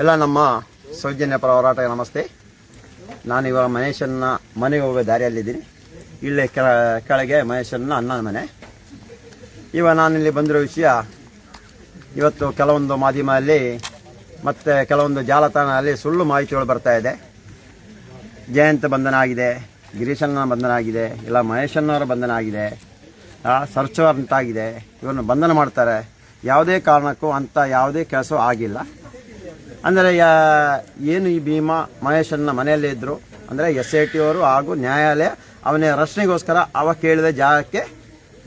ಎಲ್ಲ ನಮ್ಮ ಸೌಜನ್ಯ ಪರ ಹೋರಾಟ, ನಮಸ್ತೆ. ನಾನು ಇವಾಗ ಮಹೇಶನ್ನ ಮನೆಗೆ ಹೋಗೋ ದಾರಿಯಲ್ಲಿದ್ದೀನಿ. ಇಲ್ಲೇ ಕೆಳ, ಕೆಳಗೆ ಮಹೇಶನ್ನ ಅಣ್ಣನ ಮನೆ. ಇವಾಗ ನಾನಿಲ್ಲಿ ಬಂದಿರೋ ವಿಷಯ, ಇವತ್ತು ಕೆಲವೊಂದು ಮಾಧ್ಯಮದಲ್ಲಿ ಮತ್ತು ಕೆಲವೊಂದು ಜಾಲತಾಣದಲ್ಲಿ ಸುಳ್ಳು ಮಾಹಿತಿಗಳು ಬರ್ತಾ ಇದೆ. ಜಯಂತ ಬಂಧನ ಆಗಿದೆ ಗಿರೀಶನ ಬಂಧನ ಆಗಿದೆ ಇಲ್ಲ ಮಹೇಶನ್ನವರ ಬಂಧನ ಆಗಿದೆ ಸರ್ಚ್ ಆಗಿದೆ ಇವನ್ನು ಬಂಧನ ಮಾಡ್ತಾರೆ. ಯಾವುದೇ ಕಾರಣಕ್ಕೂ ಅಂಥ ಯಾವುದೇ ಕೆಲಸ ಆಗಿಲ್ಲ. ಅಂದರೆ ಏನು ಈ ಭೀಮಾ ಮಹೇಶನ್ನ ಮನೆಯಲ್ಲೇ ಇದ್ದರು ಅಂದರೆ, ಎಸ್ ಐ ಟಿ ಅವರು ಹಾಗೂ ನ್ಯಾಯಾಲಯ ಅವನ ರಕ್ಷಣೆಗೋಸ್ಕರ ಅವ ಕೇಳಿದ ಜಾಗಕ್ಕೆ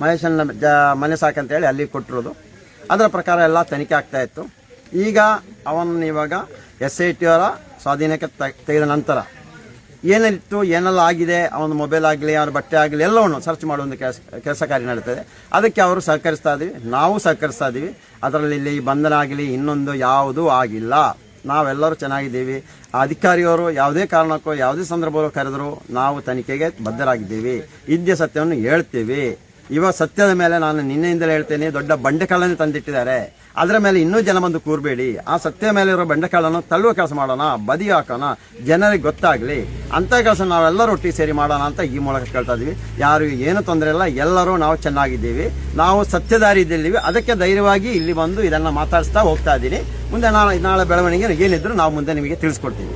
ಮಹೇಶನ್ನ ಜಾ, ಮನೆ ಸಾಕಂತೇಳಿ ಅಲ್ಲಿ ಕೊಟ್ಟಿರೋದು. ಅದರ ಪ್ರಕಾರ ಎಲ್ಲ ತನಿಖೆ ಆಗ್ತಾ ಇತ್ತು. ಈಗ ಅವನ ಇವಾಗ ಎಸ್ ಐ ಟಿ ಅವರ ಸ್ವಾಧೀನಕ್ಕೆ ತೆಗೆದ ನಂತರ ಏನಿತ್ತು, ಏನೆಲ್ಲ ಆಗಿದೆ, ಅವನ ಮೊಬೈಲ್ ಆಗಲಿ, ಅವನ ಬಟ್ಟೆ ಆಗಲಿ, ಎಲ್ಲವನ್ನು ಸರ್ಚ್ ಮಾಡುವ ಒಂದು ಕೆಲಸ ಕೆಲಸ ಕಾರ್ಯ ನಡೀತದೆ. ಅದಕ್ಕೆ ಅವರು ಸಹಕರಿಸ್ತಾ ಇದ್ದೀವಿ. ನಾವು ಸಹಕರಿಸ್ತಾ ಇದ್ದೀವಿ. ಅದರಲ್ಲಿ ಇಲ್ಲಿ ಬಂಧನ ಆಗಲಿ, ಇನ್ನೊಂದು ಯಾವುದೂ ಆಗಿಲ್ಲ. ನಾವೆಲ್ಲರೂ ಚೆನ್ನಾಗಿದ್ದೀವಿ. ಆ ಅಧಿಕಾರಿಯವರು ಯಾವುದೇ ಕಾರಣಕ್ಕೂ, ಯಾವುದೇ ಸಂದರ್ಭದಲ್ಲೂ ಕರೆದರೂ ನಾವು ತನಿಖೆಗೆ ಬದ್ಧರಾಗಿದ್ದೀವಿ. ಇದ್ದ ಸತ್ಯವನ್ನು ಹೇಳ್ತೀವಿ. ಇವಾಗ ಸತ್ಯದ ಮೇಲೆ ನಾನು ನಿನ್ನೆಯಿಂದಲೇ ಹೇಳ್ತೇನೆ, ದೊಡ್ಡ ಬಂಡೆಕಲ್ಲನ್ನು ತಂದಿಟ್ಟಿದ್ದಾರೆ. ಅದರ ಮೇಲೆ ಇನ್ನೂ ಜನ ಬಂದು ಕೂರಬೇಡಿ. ಆ ಸತ್ಯ ಮೇಲೆ ಇರೋ ಬಂಡೆಕಾಳನ್ನು ತಳ್ಳುವ ಕೆಲಸ ಮಾಡೋಣ, ಬದಿ ಹಾಕೋಣ, ಜನರಿಗೆ ಗೊತ್ತಾಗಲಿ. ಅಂಥ ಕೆಲಸ ನಾವೆಲ್ಲರೂ ಒಟ್ಟಿಗೆ ಸೇರಿ ಮಾಡೋಣ ಅಂತ ಈ ಮೂಲಕ ಕೇಳ್ತಾ ಇದ್ದೀವಿ. ಯಾರು ಏನು ತೊಂದರೆ ಇಲ್ಲ, ಎಲ್ಲರೂ ನಾವು ಚೆನ್ನಾಗಿದ್ದೀವಿ. ನಾವು ಸತ್ಯದಾರಿ ಇದ್ದೀವಿ. ಅದಕ್ಕೆ ಧೈರ್ಯವಾಗಿ ಇಲ್ಲಿ ಬಂದು ಇದನ್ನು ಮಾತಾಡಿಸ್ತಾ ಹೋಗ್ತಾ ಇದ್ದೀನಿ. ಮುಂದೆ ನಾಳೆ ನಾಳೆ ಬೆಳವಣಿಗೆ ಏನಿದ್ರು ನಾವು ಮುಂದೆ ನಿಮಗೆ ತಿಳಿಸ್ಕೊಡ್ತೀವಿ.